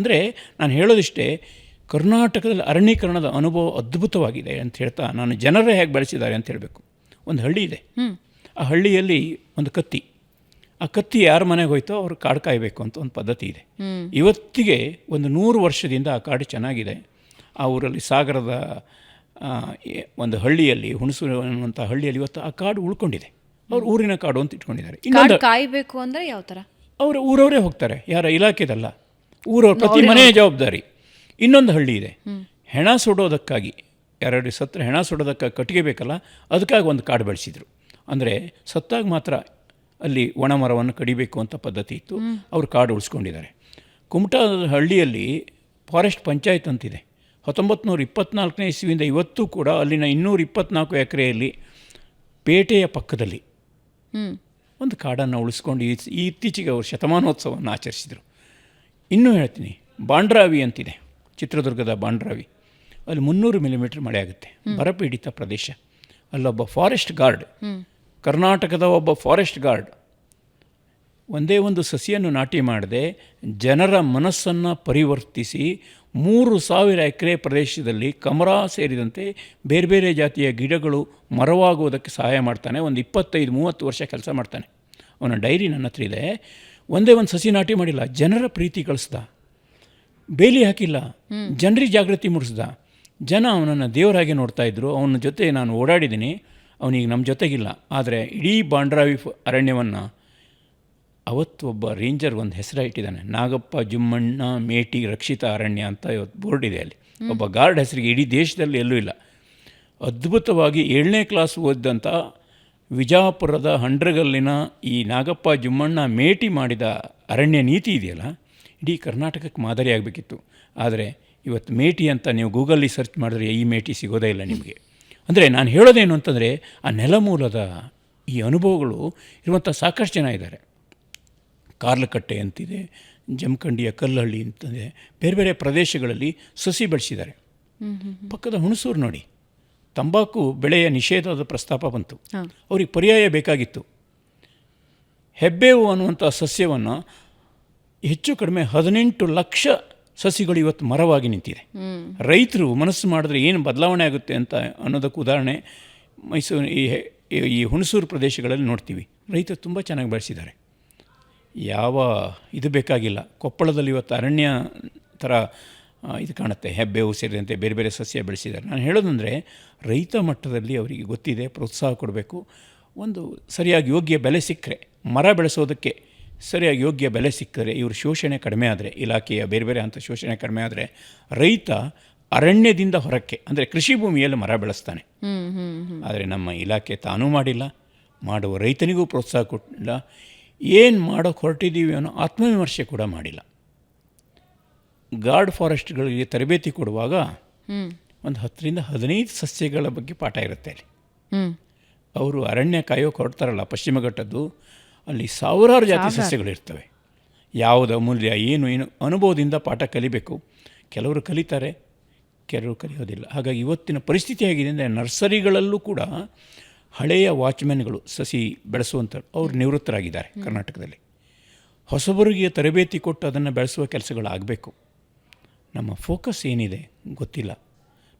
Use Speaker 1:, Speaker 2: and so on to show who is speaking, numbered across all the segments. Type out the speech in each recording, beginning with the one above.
Speaker 1: ಅಂದರೆ ನಾನು ಹೇಳೋದಿಷ್ಟೇ ಕರ್ನಾಟಕದಲ್ಲಿ ಅರಣ್ಯೀಕರಣದ ಅನುಭವ ಅದ್ಭುತವಾಗಿದೆ ಅಂತ ಹೇಳ್ತಾ ನಾನು ಜನರೇ ಹೇಗೆ ಬೆಳೆಸಿದ್ದಾರೆ ಅಂತ ಹೇಳಬೇಕು. ಒಂದು ಹಳ್ಳಿ ಇದೆ. ಆ ಹಳ್ಳಿಯಲ್ಲಿ ಒಂದು ಕತ್ತಿ. ಆ ಕತ್ತಿ ಯಾರ ಮನೆಗೆ ಹೋಯ್ತೋ ಅವ್ರು ಕಾಡು ಕಾಯಬೇಕು ಅಂತ ಒಂದು ಪದ್ಧತಿ ಇದೆ. ಇವತ್ತಿಗೆ ಒಂದು ನೂರು ವರ್ಷದಿಂದ ಆ ಕಾಡು ಚೆನ್ನಾಗಿದೆ. ಆ ಊರಲ್ಲಿ ಸಾಗರದ ಒಂದು ಹಳ್ಳಿಯಲ್ಲಿ ಹುಣಸೂರು ಅನ್ನುವಂಥ ಹಳ್ಳಿಯಲ್ಲಿ ಇವತ್ತು ಆ ಕಾಡು ಉಳ್ಕೊಂಡಿದೆ. ಅವ್ರು ಊರಿನ ಕಾಡು ಅಂತ ಇಟ್ಕೊಂಡಿದ್ದಾರೆ.
Speaker 2: ಕಾಯಬೇಕು ಅಂದರೆ ಅಂದ್ರೆ ಯಾವ ಥರ?
Speaker 1: ಅವರು ಊರವರೇ ಹೋಗ್ತಾರೆ. ಯಾರ ಇಲಾಖೆದಲ್ಲ. ಊರವ್ರ ಪ್ರತಿ ಮನೆಯ ಜವಾಬ್ದಾರಿ. ಇನ್ನೊಂದು ಹಳ್ಳಿ ಇದೆ. ಹೆಣ ಸುಡೋದಕ್ಕಾಗಿ ಯಾರ್ಯಾರು ಸತ್ರ ಹೆಣ ಸುಡೋದಕ್ಕಾಗಿ ಕಟ್ಟಿಗೆ ಬೇಕಲ್ಲ ಅದಕ್ಕಾಗಿ ಒಂದು ಕಾಡು ಬೆಳೆಸಿದರು. ಅಂದರೆ ಸತ್ತಾಗ ಮಾತ್ರ ಅಲ್ಲಿ ಒಣ ಮರವನ್ನು ಕಡಿಬೇಕು ಅಂತ ಪದ್ಧತಿ ಇತ್ತು. ಅವರು ಕಾಡು ಉಳಿಸ್ಕೊಂಡಿದ್ದಾರೆ. ಕುಮಟಾ ಹಳ್ಳಿಯಲ್ಲಿ ಫಾರೆಸ್ಟ್ ಪಂಚಾಯತ್ ಅಂತಿದೆ. ಹತ್ತೊಂಬತ್ತು ನೂರ ಇಪ್ಪತ್ನಾಲ್ಕನೇ ಇಸ್ವಿಯಿಂದ ಇವತ್ತು ಕೂಡ ಅಲ್ಲಿನ ಇನ್ನೂರ ಇಪ್ಪತ್ನಾಲ್ಕು ಎಕರೆಯಲ್ಲಿ ಪೇಟೆಯ ಪಕ್ಕದಲ್ಲಿ ಒಂದು ಕಾಡನ್ನು ಉಳಿಸ್ಕೊಂಡು ಇತ್ತೀಚೆಗೆ ಅವರು ಶತಮಾನೋತ್ಸವವನ್ನು ಆಚರಿಸಿದರು. ಇನ್ನೂ ಹೇಳ್ತೀನಿ ಬಾಂಡ್ರಾವಿ ಅಂತಿದೆ ಚಿತ್ರದುರ್ಗದ ಬಾಂಡ್ರಾವಿ. ಅಲ್ಲಿ ಮುನ್ನೂರು ಮಿಲಿಮೀಟ್ರ್ ಮಳೆ ಆಗುತ್ತೆ ಬರಪೀಡಿತ ಪ್ರದೇಶ. ಅಲ್ಲೊಬ್ಬ ಫಾರೆಸ್ಟ್ ಗಾರ್ಡ್ ಕರ್ನಾಟಕದ ಒಬ್ಬ ಫಾರೆಸ್ಟ್ ಗಾರ್ಡ್ ಒಂದೇ ಒಂದು ಸಸಿಯನ್ನು ನಾಟಿ ಮಾಡದೆ ಜನರ ಮನಸ್ಸನ್ನು ಪರಿವರ್ತಿಸಿ ಮೂರು ಸಾವಿರ ಎಕರೆ ಪ್ರದೇಶದಲ್ಲಿ ಕಮರಾ ಸೇರಿದಂತೆ ಬೇರೆ ಬೇರೆ ಜಾತಿಯ ಗಿಡಗಳು ಮರವಾಗುವುದಕ್ಕೆ ಸಹಾಯ ಮಾಡ್ತಾನೆ ಒಂದು ಇಪ್ಪತ್ತೈದು ಮೂವತ್ತು ವರ್ಷ ಕೆಲಸ ಮಾಡ್ತಾನೆ. ಅವನ ಡೈರಿ ನನ್ನ ಹತ್ರ ಇದೆ ಒಂದೇ ಒಂದು ಸಸಿ ನಾಟಿ ಮಾಡಿಲ್ಲ ಜನರ ಪ್ರೀತಿ ಕಳಿಸ್ದ. ಬೇಲಿ ಹಾಕಿಲ್ಲ ಜನರಿಗೆ ಜಾಗೃತಿ ಮೂಡಿಸ್ದ. ಜನ ಅವನನ್ನು ದೇವರಾಗಿ ನೋಡ್ತಾ ಇದ್ರು ಅವನ ಜೊತೆ ನಾನು ಓಡಾಡಿದ್ದೀನಿ ಅವನಿಗೆ ನಮ್ಮ ಜೊತೆಗಿಲ್ಲ. ಆದರೆ ಇಡೀ ಬಾಂಡ್ರಾವಿ ಅರಣ್ಯವನ್ನು ಅವತ್ತು ಒಬ್ಬ ರೇಂಜರ್ ಒಂದು ಹೆಸರು ಇಟ್ಟಿದ್ದಾನೆ ನಾಗಪ್ಪ ಜುಮ್ಮಣ್ಣ ಮೇಟಿ ರಕ್ಷಿತ ಅರಣ್ಯ ಅಂತ ಇವತ್ತು ಬೋರ್ಡ್ ಇದೆ ಅಲ್ಲಿ. ಒಬ್ಬ ಗಾರ್ಡ್ ಹೆಸರಿಗೆ ಇಡೀ ದೇಶದಲ್ಲಿ ಎಲ್ಲೂ ಇಲ್ಲ. ಅದ್ಭುತವಾಗಿ ಏಳನೇ ಕ್ಲಾಸ್ ಓದಿದಂಥ ವಿಜಾಪುರದ ಹಂಡ್ರಗಲ್ಲಿನ ಈ ನಾಗಪ್ಪ ಜುಮ್ಮಣ್ಣ ಮೇಟಿ ಮಾಡಿದ ಅರಣ್ಯ ನೀತಿ ಇದೆಯಲ್ಲ? ಇಡೀ ಕರ್ನಾಟಕಕ್ಕೆ ಮಾದರಿಯಾಗಬೇಕಿತ್ತು ಆದರೆ ಇವತ್ತು ಮೇಟಿ ಅಂತ ನೀವು ಗೂಗಲ್ಲಿ ಸರ್ಚ್ ಮಾಡಿದ್ರೆ ಈ ಮೇಟಿ ಸಿಗೋದೇ ಇಲ್ಲ ನಿಮಗೆ. ಅಂದರೆ ನಾನು ಹೇಳೋದೇನು ಅಂತಂದರೆ ಆ ನೆಲಮೂಲದ ಈ ಅನುಭವಗಳು ಇರುವಂಥ ಸಾಕಷ್ಟು ಜನ ಇದ್ದಾರೆ. ಕಾರ್ಲಕಟ್ಟೆ ಅಂತಿದೆ ಜಮಖಂಡಿಯ ಕಲ್ಲಹಳ್ಳಿ ಅಂತಂದರೆ ಬೇರೆ ಬೇರೆ ಪ್ರದೇಶಗಳಲ್ಲಿ ಸಸಿ ಬೆಳೆಸಿದ್ದಾರೆ. ಪಕ್ಕದ ಹುಣಸೂರು ನೋಡಿ. ತಂಬಾಕು ಬೆಳೆಯ ನಿಷೇಧದ ಪ್ರಸ್ತಾಪ ಬಂತು. ಅವ್ರಿಗೆ ಪರ್ಯಾಯ ಬೇಕಾಗಿತ್ತು. ಹೆಬ್ಬೇವು ಅನ್ನುವಂಥ ಸಸ್ಯವನ್ನು ಹೆಚ್ಚು ಕಡಿಮೆ ಹದಿನೆಂಟು ಲಕ್ಷ ಸಸಿಗಳು ಇವತ್ತು ಮರವಾಗಿ ನಿಂತಿದೆ. ರೈತರು ಮನಸ್ಸು ಮಾಡಿದ್ರೆ ಏನು ಬದಲಾವಣೆ ಆಗುತ್ತೆ ಅಂತ ಅನ್ನೋದಕ್ಕೆ ಉದಾಹರಣೆ ಮೈಸೂರು ಈ ಈ ಹುಣಸೂರು ಪ್ರದೇಶಗಳಲ್ಲಿ ನೋಡ್ತೀವಿ. ರೈತರು ತುಂಬ ಚೆನ್ನಾಗಿ ಬೆಳೆಸಿದ್ದಾರೆ. ಯಾವ ಇದು ಬೇಕಾಗಿಲ್ಲ. ಕೊಪ್ಪಳದಲ್ಲಿ ಇವತ್ತು ಅರಣ್ಯ ಥರ ಇದು ಕಾಣುತ್ತೆ. ಹೆಬ್ಬೇವು ಸೇರಿದಂತೆ ಬೇರೆ ಬೇರೆ ಸಸ್ಯ ಬೆಳೆಸಿದ್ದಾರೆ. ನಾನು ಹೇಳೋದಂದರೆ ರೈತ ಮಟ್ಟದಲ್ಲಿ ಅವರಿಗೆ ಗೊತ್ತಿದೆ ಪ್ರೋತ್ಸಾಹ ಕೊಡಬೇಕು. ಒಂದು ಸರಿಯಾಗಿ ಯೋಗ್ಯ ಬೆಲೆ ಸಿಕ್ಕರೆ ಮರ ಬೆಳೆಸೋದಕ್ಕೆ ಸರಿಯಾಗಿ ಯೋಗ್ಯ ಬೆಲೆ ಸಿಕ್ಕರೆ ಇವರು ಶೋಷಣೆ ಕಡಿಮೆ ಆದರೆ ಇಲಾಖೆಯ ಬೇರೆ ಬೇರೆ ಹಂತ ಶೋಷಣೆ ಕಡಿಮೆ ಆದರೆ ರೈತ ಅರಣ್ಯದಿಂದ ಹೊರಕ್ಕೆ ಅಂದರೆ ಕೃಷಿ ಭೂಮಿಯಲ್ಲಿ ಮರ ಬೆಳೆಸ್ತಾನೆ. ಆದರೆ ನಮ್ಮ ಇಲಾಖೆ ತಾನೂ ಮಾಡಿಲ್ಲ ಮಾಡುವ ರೈತನಿಗೂ ಪ್ರೋತ್ಸಾಹ ಕೊಟ್ಟಿಲ್ಲ. ಏನು ಮಾಡೋಕ್ಕೆ ಹೊರಟಿದ್ದೀವಿ ಅನ್ನೋ ಆತ್ಮವಿಮರ್ಶೆ ಕೂಡ ಮಾಡಿಲ್ಲ. ಗಾರ್ಡ್ ಫಾರೆಸ್ಟ್ಗಳಿಗೆ ತರಬೇತಿ ಕೊಡುವಾಗ ಒಂದು ಹತ್ತರಿಂದ ಹದಿನೈದು ಸಸ್ಯಗಳ ಬಗ್ಗೆ ಪಾಠ ಇರುತ್ತೆ ಅಲ್ಲಿ. ಅವರು ಅರಣ್ಯ ಕಾಯೋ ಕೊಡ್ತಾರಲ್ಲ ಪಶ್ಚಿಮ ಘಟ್ಟದ್ದು ಅಲ್ಲಿ ಸಾವಿರಾರು ಜಾತಿ ಸಸ್ಯಗಳಿರ್ತವೆ. ಯಾವುದು ಅಮೂಲ್ಯ ಏನು ಏನು ಅನುಭವದಿಂದ ಪಾಠ ಕಲಿಬೇಕು. ಕೆಲವರು ಕಲಿತಾರೆ ಕೆಲವರು ಕಲಿಯೋದಿಲ್ಲ. ಹಾಗಾಗಿ ಇವತ್ತಿನ ಪರಿಸ್ಥಿತಿ ಹೇಗಿದೆ ಅಂದರೆ ನರ್ಸರಿಗಳಲ್ಲೂ ಕೂಡ ಹಳೆಯ ವಾಚ್ಮ್ಯಾನ್ಗಳು ಸಸಿ ಬೆಳೆಸುವಂಥ ಅವರು ನಿವೃತ್ತರಾಗಿದ್ದಾರೆ ಕರ್ನಾಟಕದಲ್ಲಿ. ಹೊಸಬರಿಗೆ ತರಬೇತಿ ಕೊಟ್ಟು ಅದನ್ನು ಬೆಳೆಸುವ ಕೆಲಸಗಳಾಗಬೇಕು. ನಮ್ಮ ಫೋಕಸ್ ಏನಿದೆ ಗೊತ್ತಿಲ್ಲ.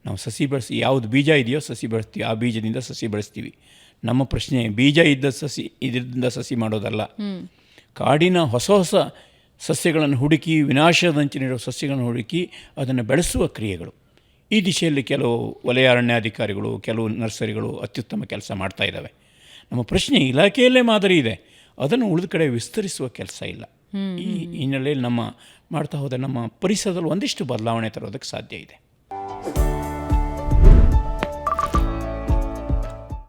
Speaker 1: ನಾವು ಸಸಿ ಬೆಳೆಸಿ ಯಾವುದು ಬೀಜ ಇದೆಯೋ ಸಸಿ ಬೆಳೆಸ್ತೀವಿ ಆ ಬೀಜದಿಂದ ಸಸಿ ಬೆಳೆಸ್ತೀವಿ. ನಮ್ಮ ಪ್ರಶ್ನೆ ಬೀಜ ಇದ್ದ ಸಸಿ ಇದರಿಂದ ಸಸಿ ಮಾಡೋದಲ್ಲ. ಕಾಡಿನ ಹೊಸ ಹೊಸ ಸಸ್ಯಗಳನ್ನು ಹುಡುಕಿ ವಿನಾಶದಂಚಿನಿರೋ ಸಸ್ಯಗಳನ್ನು ಹುಡುಕಿ ಅದನ್ನು ಬೆಳೆಸುವ ಕ್ರಿಯೆಗಳು. ಈ ದಿಶೆಯಲ್ಲಿ ಕೆಲವು ವಲಯ ಅರಣ್ಯಾಧಿಕಾರಿಗಳು ಕೆಲವು ನರ್ಸರಿಗಳು ಅತ್ಯುತ್ತಮ ಕೆಲಸ ಮಾಡ್ತಾ ಇದ್ದಾವೆ. ನಮ್ಮ ಪ್ರಶ್ನೆ ಇಲಾಖೆಯಲ್ಲೇ ಮಾದರಿ ಇದೆ. ಅದನ್ನು ಉಳಿದ ಕಡೆ ವಿಸ್ತರಿಸುವ ಕೆಲಸ ಇಲ್ಲ. ಈ ಹಿನ್ನೆಲೆಯಲ್ಲಿ ನಮ್ಮ ಮಾಡ್ತಾ ಹೋದ ನಮ್ಮ ಪರಿಸರದಲ್ಲಿ ಒಂದಿಷ್ಟು ಬದಲಾವಣೆ ತರೋದಕ್ಕೆ ಸಾಧ್ಯ ಇದೆ.